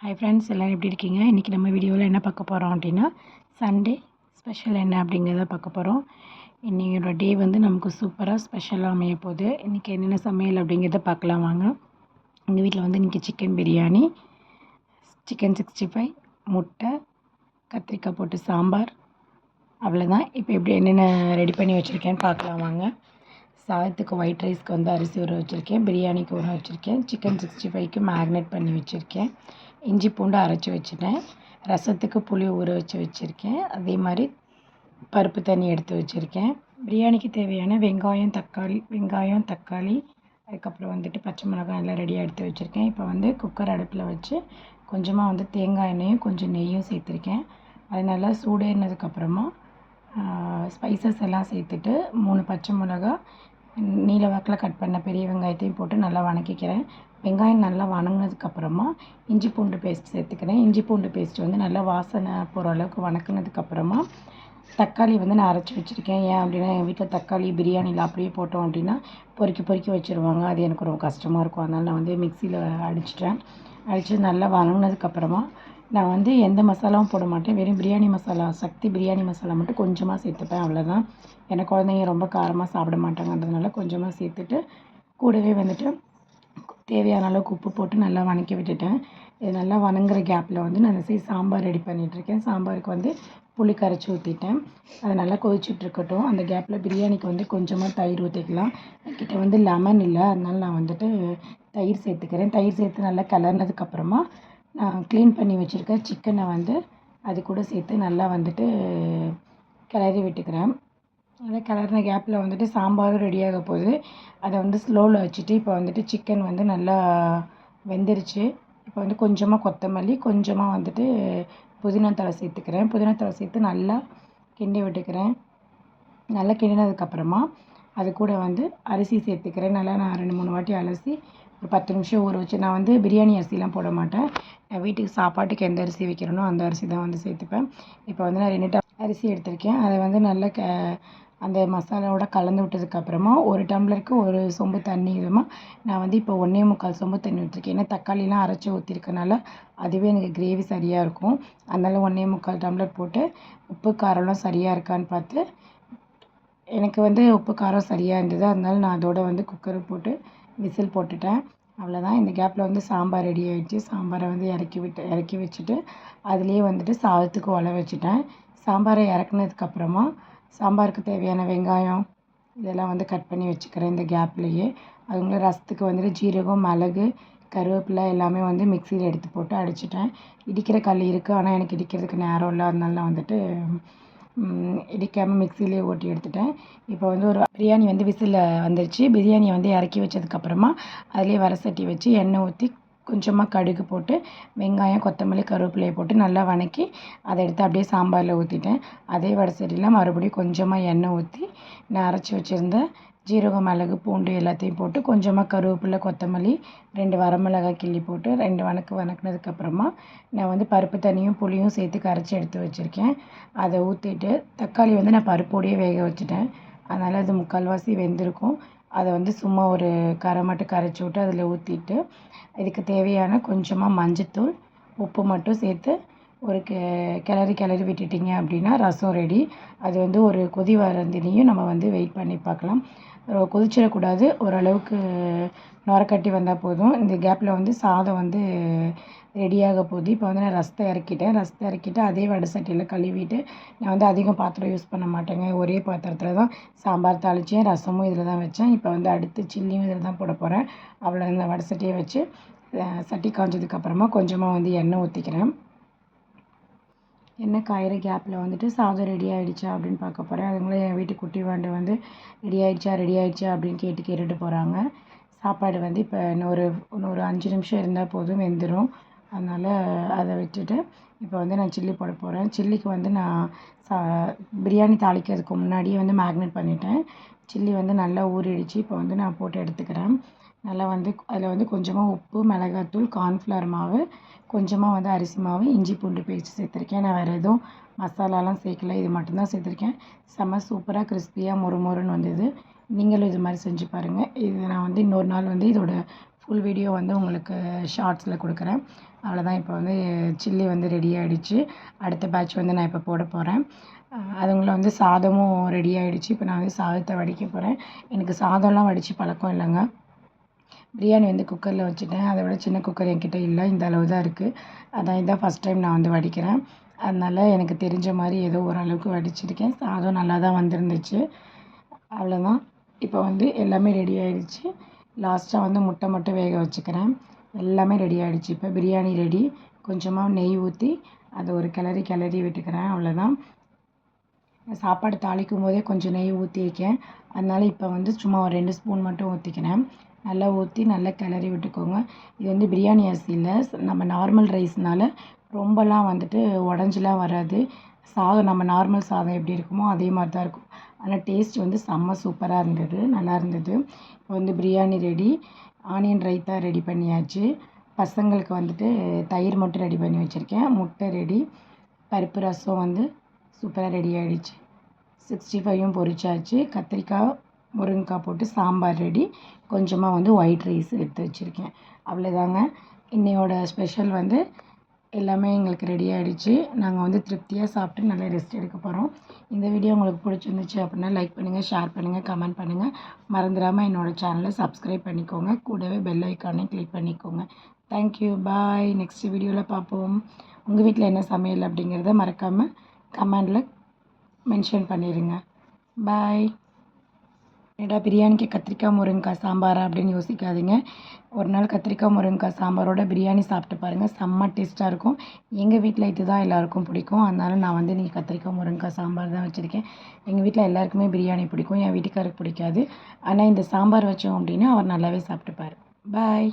Hi friends எல்லோரும் எப்படி இருக்கீங்க? இன்றைக்கி நம்ம வீடியோவில் என்ன பார்க்க போகிறோம் அப்படின்னா சண்டே ஸ்பெஷல் என்ன அப்படிங்கிறத பார்க்க போகிறோம் இன்றையோட டே வந்து நமக்கு சூப்பராக ஸ்பெஷலாக அமைய போகுது. இன்றைக்கி என்னென்ன சமையல் அப்படிங்கிறத பார்க்கலாம் வாங்க. எங்கள் வீட்டில் வந்து இன்றைக்கி chicken biryani chicken sixty five முட்டை கத்திரிக்காய் போட்டு சாம்பார் அவ்வளோதான் இப்போ எப்படி என்னென்ன ரெடி பண்ணி வச்சுருக்கேன்னு பார்க்கலாம் வாங்க. சாதத்துக்கு ஒயிட் ரைஸ்க்கு வந்து அரிசி ஊற வச்சுருக்கேன் பிரியாணிக்கு ஊற வச்சுருக்கேன் சிக்கன் சிக்ஸ்டி ஃபைவ்க்கு மேக்னேட் பண்ணி வச்சுருக்கேன். இஞ்சி பூண்டு அரைச்சி வச்சுட்டேன். ரசத்துக்கு புளி ஊற வச்சு வச்சுருக்கேன். அதே மாதிரி பருப்பு தண்ணி எடுத்து வச்சுருக்கேன். பிரியாணிக்கு தேவையான வெங்காயம் தக்காளி வெங்காயம் தக்காளி அதுக்கப்புறம் வந்துட்டு பச்சை மிளகாய் எல்லாம் ரெடியாக எடுத்து வச்சுருக்கேன். இப்போ வந்து குக்கர் அடுப்பில் வச்சு கொஞ்சமாக வந்து தேங்காய் எண்ணெயும் கொஞ்சம் நெய்யும் சேர்த்துருக்கேன். அது நல்லா சூடேறினதுக்கப்புறமா ஸ்பைசஸ் எல்லாம் சேர்த்துட்டு மூணு பச்சை மிளகா நீல வாக்கில் கட் பண்ண பெரிய வெங்காயத்தையும் போட்டு நல்லா வணக்கிக்கிறேன். வெங்காயம் நல்லா வணங்கினதுக்கப்புறமா இஞ்சி பூண்டு பேஸ்ட் சேர்த்துக்கிறேன். இஞ்சி பூண்டு பேஸ்ட் வந்து நல்லா வாசனை போகிற அளவுக்கு வணக்கினதுக்கப்புறமா தக்காளி வந்து நான் அரைச்சி வச்சுருக்கேன். ஏன் அப்படின்னா எங்கள் வீட்டில் தக்காளி பிரியாணியில் அப்படியே போட்டோம் அப்படின்னா பொறுக்கி பொறுக்கி வச்சுருவாங்க. அது எனக்கு ரொம்ப கஷ்டமாக இருக்கும். அதனால் நான் வந்து மிக்சியில் அடிச்சிட்டேன். அடித்து நல்லா வணங்கினதுக்கப்புறமா நான் வந்து எந்த மசாலாவும் போட மாட்டேன். வெறும் பிரியாணி மசாலா சக்தி பிரியாணி மசாலா மட்டும் கொஞ்சமாக சேர்த்துப்பேன் அவ்வளோதான் எனக்கு குழந்தைங்க ரொம்ப காரமாக சாப்பிட மாட்டாங்கன்றதுனால கொஞ்சமாக சேர்த்துட்டு கூடவே வந்துட்டு தேவையான அளவுக்கு உப்பு போட்டு நல்லா வணக்கி விட்டுட்டேன். இது நல்லா வணங்குற கேப்பில் வந்து நான் சரி சாம்பார் ரெடி பண்ணிகிட்ருக்கேன் சாம்பாருக்கு வந்து புளி கரைச்சி ஊற்றிட்டேன் அது நல்லா கொதிச்சுட்ருக்கட்டும். அந்த கேப்பில் பிரியாணிக்கு வந்து கொஞ்சமாக தயிர் ஊற்றிக்கலாம் என்கிட்ட வந்து லெமன் இல்லை. அதனால் நான் வந்துட்டு தயிர் சேர்த்துக்கிறேன். தயிர் சேர்த்து நல்லா கிளறினதுக்கப்புறமா நான் க்ளீன் பண்ணி வச்சுருக்க சிக்கனை வந்து அது கூட சேர்த்து நல்லா வந்துட்டு கிளறி விட்டுக்கிறேன். அதை கிளறின கேப்பில் வந்துட்டு சாம்பாரும் ரெடியாக போகுது. அதை வந்து ஸ்லோவில் வச்சுட்டு இப்போ வந்துட்டு சிக்கன் வந்து நல்லா வெந்துருச்சு. இப்போ வந்து கொஞ்சமாக கொத்தமல்லி கொஞ்சமாக வந்துட்டு புதினா தழை சேர்த்துக்கிறேன். புதினா தழை சேர்த்து நல்லா கிண்டி விட்டுக்கிறேன். நல்லா கிண்டினதுக்கப்புறமா அது கூட வந்து அரிசி சேர்த்துக்கிறேன். நல்லா நான் ரெண்டு மூணு வாட்டி அலசி ஒரு பத்து நிமிஷம் ஊற வச்சு நான் வந்து பிரியாணி அரிசிலாம் போட மாட்டேன். நான் வீட்டுக்கு சாப்பாட்டுக்கு எந்த அரிசி வைக்கிறேனோ அந்த அரிசி தான் வந்து சேர்த்துப்பேன். இப்போ வந்து நான் ரெண்டு டம்ளர் அரிசி எடுத்திருக்கேன். அதை வந்து நல்லா க அந்த மசாலாவோட கலந்து விட்டதுக்கப்புறமா ஒரு டம்ளருக்கு ஒரு சொம்பு தண்ணி விதமாக நான் வந்து இப்போ ஒன்றே முக்கால் சொம்பு தண்ணி ஊற்றிருக்கேன் ஏன்னா தக்காளிலாம் அரைச்சி ஊற்றிருக்கனால அதுவே எனக்கு கிரேவி சரியாக இருக்கும். அதனால் ஒன்றே முக்கால் டம்ளர் போட்டு உப்பு காரம்லாம் சரியாக இருக்கான்னு பார்த்து எனக்கு வந்து உப்பு காரம் சரியாக இருந்தது. அதனால நான் அதோட வந்து குக்கரை போட்டு விசில் போட்டுட்டேன். அவ்வளோதான் இந்த கேப்பில் வந்து சாம்பார் ரெடி ஆகிடுச்சு சாம்பாரை வந்து இறக்கி விட்டு இறக்கி வச்சுட்டு அதுலேயே வந்துட்டு சாதத்துக்கு உல வச்சுட்டேன். சாம்பாரை இறக்குனதுக்கப்புறமா சாம்பாருக்கு தேவையான வெங்காயம் இதெல்லாம் வந்து கட் பண்ணி வச்சுக்கிறேன் இந்த கேப்லேயே அதுங்களும் ரசத்துக்கு வந்துட்டு ஜீரகம் மிளகு கருவேப்பிலை எல்லாமே வந்து மிக்சியில் எடுத்து போட்டு அடிச்சிட்டேன். இடிக்கிற கல் இருக்குது ஆனால் எனக்கு இடிக்கிறதுக்கு நேரம் இல்லை. அதனால நான் வந்துட்டு இடிக்காமல் மிக்சிலே ஓட்டி எடுத்துட்டேன். இப்போ வந்து ஒரு பிரியாணி வந்து விசிலில் வந்துருச்சு. பிரியாணியை வந்து இறக்கி வச்சதுக்கப்புறமா அதிலே வர சட்டி வச்சு எண்ணெய் ஊற்றி கொஞ்சமாக கடுகு போட்டு வெங்காயம் கொத்தமல்லி கருவேப்பிலையை போட்டு நல்லா வதக்கி அதை எடுத்து அப்படியே சாம்பாரில் ஊற்றிட்டேன் அதே வடை சட்டியில் மறுபடியும் கொஞ்சமாக எண்ணெய் ஊற்றி நான் அரைச்சி வச்சுருந்த ஜீரகம் மிளகு பூண்டு எல்லாத்தையும் போட்டு கொஞ்சமாக கருவேப்பிலை கொத்தமல்லி ரெண்டு வரமிளகாய் கிள்ளி போட்டு ரெண்டு வணக்கு வணக்குனதுக்கப்புறமா நான் வந்து பருப்பு தண்ணியும் புளியும் சேர்த்து கரைச்சி எடுத்து வச்சுருக்கேன். அதை ஊற்றிட்டு தக்காளி வந்து நான் பருப்போடையே வேக வச்சுட்டேன். அதனால் அது முக்கால்வாசி வெந்திருக்கும். அதை வந்து சும்மா ஒரு கரை மட்டும் கரைச்சி விட்டு அதில் ஊற்றிட்டு இதுக்கு தேவையான கொஞ்சமாக மஞ்சத்தூள் உப்பு மட்டும் சேர்த்து ஒரு கெ கிளறி கிளறி விட்டுட்டிங்க அப்படின்னா ரசம் ரெடி அது வந்து ஒரு கொதி வரந்தினையும் நம்ம வந்து வெயிட் பண்ணி பார்க்கலாம். கொதிச்சிடக்கூடாது. ஓரளவுக்கு நுரக்கட்டி வந்தால் போதும். இந்த கேப்பில் வந்து சாதம் வந்து ரெடியாக போகுது. இப்போ வந்து நான் ரசத்தை இறக்கிட்டேன். ரசத்தை இறக்கிட்டு அதே வடை சட்டியில் கழுவிட்டு நான் வந்து அதிகம் பாத்திரம் யூஸ் பண்ண மாட்டேங்க. ஒரே பாத்திரத்தில் தான் சாம்பார் தாளித்தேன் ரசமும் இதில் தான் வச்சேன். இப்போ வந்து அடுத்து சில்லியும் இதில் தான் போட போகிறேன் அவ்வளோ இந்த வடை சட்டியை வச்சு சட்டி காய்ஞ்சதுக்கப்புறமா கொஞ்சமாக வந்து எண்ணெய் ஊற்றிக்கிறேன் என்ன காயிற கேப்பில் வந்துட்டு சாதம் ரெடி ஆகிடுச்சா அப்படின்னு பார்க்க போகிறேன் அதுங்களும் என் வீட்டு குட்டி வாண்டு வந்து ரெடி ஆகிடுச்சா ரெடி ஆகிடுச்சா அப்படின்னு கேட்டு கேட்டுட்டு போகிறாங்க சாப்பாடு வந்து இப்போ இன்னொரு இன்னொரு அஞ்சு நிமிஷம் இருந்தால் போதும் வெந்துடும் அதனால் அதை விட்டுட்டு இப்போ வந்து நான் சில்லி போட போகிறேன் சில்லிக்கு வந்து நான் சா பிரியாணி தாளிக்கிறதுக்கு முன்னாடியே வந்து மேக்னேட் பண்ணிட்டேன். சில்லி வந்து நல்லா ஊறிடுச்சு. இப்போ வந்து நான் போட்டு எடுத்துக்கிறேன். நல்லா வந்து அதில் வந்து கொஞ்சமாக உப்பு மிளகாத்தூள் கார்ன்ஃப்ளவர் மாவு கொஞ்சமாக வந்து அரிசி மாவு இஞ்சி பூண்டு பேஸ்ட் சேர்த்துருக்கேன். நான் வேறு எதுவும் மசாலாலாம் சேர்க்கல. இது மட்டும்தான் சேர்த்துருக்கேன். செம்ம சூப்பராக கிறிஸ்பியாக மொறு மொறுன்னு வந்தது. நீங்களும் இது மாதிரி செஞ்சு பாருங்கள் இது நான் வந்து இன்னொரு நாள் வந்து இதோட ஃபுல் வீடியோ வந்து உங்களுக்கு ஷார்ட்ஸில் கொடுக்குறேன். அவ்வளோதான் இப்போ வந்து சில்லி வந்து ரெடி ஆகிடுச்சு அடுத்த பேட்ச் வந்து நான் இப்போ போட போகிறேன் அதுங்கள வந்து சாதமும் ரெடி ஆகிடுச்சு இப்போ நான் வந்து சாதத்தை வடிக்க போகிறேன் எனக்கு சாதம்லாம் வடித்து பழக்கம் இல்லைங்க. பிரியாணி வந்து குக்கரில் வச்சுட்டேன். அதை விட சின்ன குக்கர் என்கிட்ட இல்லை. இந்த அளவு தான் இருக்குது அதான் இதான் ஃபஸ்ட் டைம் நான் வந்து வடிக்கிறேன். அதனால் எனக்கு தெரிஞ்ச மாதிரி ஏதோ ஓரளவுக்கு வடிச்சிருக்கேன். சாதம் நல்லா தான் வந்திருந்துச்சு. அவ்வளோதான் இப்போ வந்து எல்லாமே ரெடி ஆகிடுச்சு லாஸ்ட்டாக வந்து முட்டை மட்டும் வேக வச்சுக்கிறேன். எல்லாமே ரெடி ஆகிடுச்சு இப்போ பிரியாணி ரெடி கொஞ்சமாக நெய் ஊற்றி அதை ஒரு கிளறி கிளறி விட்டுக்கிறேன். அவ்வளோதான் சாப்பாடு தாளிக்கும் போதே கொஞ்சம் நெய் ஊற்றிருக்கேன் அதனால் இப்போ வந்து சும்மா ஒரு ரெண்டு ஸ்பூன் மட்டும் ஊற்றிக்கிறேன் நல்லா ஊற்றி நல்லா கிளறி விட்டுக்கோங்க. இது வந்து பிரியாணி அரிசி இல்லை நம்ம நார்மல் ரைஸ்னால் ரொம்பலாம் வந்துட்டு உடஞ்சிலாம் வராது. சாதம் நம்ம நார்மல் சாதம் எப்படி இருக்குமோ அதே மாதிரி தான் இருக்கும். ஆனால் டேஸ்ட் வந்து செம்ம சூப்பராக இருந்தது. நல்லா இருந்தது. இப்போ வந்து biryani ready onion raita ready பண்ணியாச்சு. பசங்களுக்கு வந்துட்டு தயிர் மட்டும் ரெடி பண்ணி வச்சுருக்கேன். முட்டை ரெடி பருப்பு ரசம் வந்து சூப்பராக ரெடி ஆகிடுச்சு சிக்ஸ்டி ஃபைவும் பொரிச்சாச்சு. கத்திரிக்காய் முருங்கைக்காய் போட்டு சாம்பார் ரெடி. கொஞ்சமாக வந்து ஒயிட் ரைஸ் எடுத்து வச்சுருக்கேன். அவ்வளோதாங்க இன்னையோட ஸ்பெஷல் வந்து எல்லாமே எங்களுக்கு ரெடி ஆகிடுச்சு நாங்கள் வந்து திருப்தியாக சாப்பிட்டு நல்லா ரெஸ்ட் எடுக்க போகிறோம் இந்த வீடியோ உங்களுக்கு பிடிச்சிருந்துச்சு அப்படின்னா லைக் பண்ணுங்கள் ஷேர் பண்ணுங்கள் கமெண்ட் பண்ணுங்கள் மறந்துடாமல் என்னோடய சேனலை சப்ஸ்கிரைப் பண்ணிக்கோங்க. கூடவே பெல் ஐக்கானே கிளிக் பண்ணிக்கோங்க. தேங்க்யூ பாய் நெக்ஸ்ட் வீடியோவில் பார்ப்போம். உங்கள் வீட்டில் என்ன சமையல் அப்படிங்கிறத மறக்காமல் கமெண்டில் மென்ஷன் பண்ணிடுங்க பாய் என்னடா பிரியாணிக்கு கத்திரிக்காய் முருங்கைக்காய் சாம்பாரா அப்படின்னு யோசிக்காதீங்க. ஒரு நாள் கத்திரிக்காய் முருங்கைக்காய் சாம்பாரோட பிரியாணி சாப்பிட்டு பாருங்கள் செம்ம டேஸ்ட்டாக இருக்கும். எங்கள் வீட்டில் இது தான் எல்லாருக்கும் பிடிக்கும். அதனால நான் வந்து நீங்கள் கத்திரிக்காய் முருங்கைக்காய் சாம்பார் தான் வச்சுருக்கேன். எங்கள் வீட்டில் எல்லாருக்குமே பிரியாணி பிடிக்கும். என் வீட்டுக்காருக்கு பிடிக்காது. ஆனால் இந்த சாம்பார் வச்சோம் அப்படின்னா அவர் நல்லாவே சாப்பிட்டுப்பார். பாய்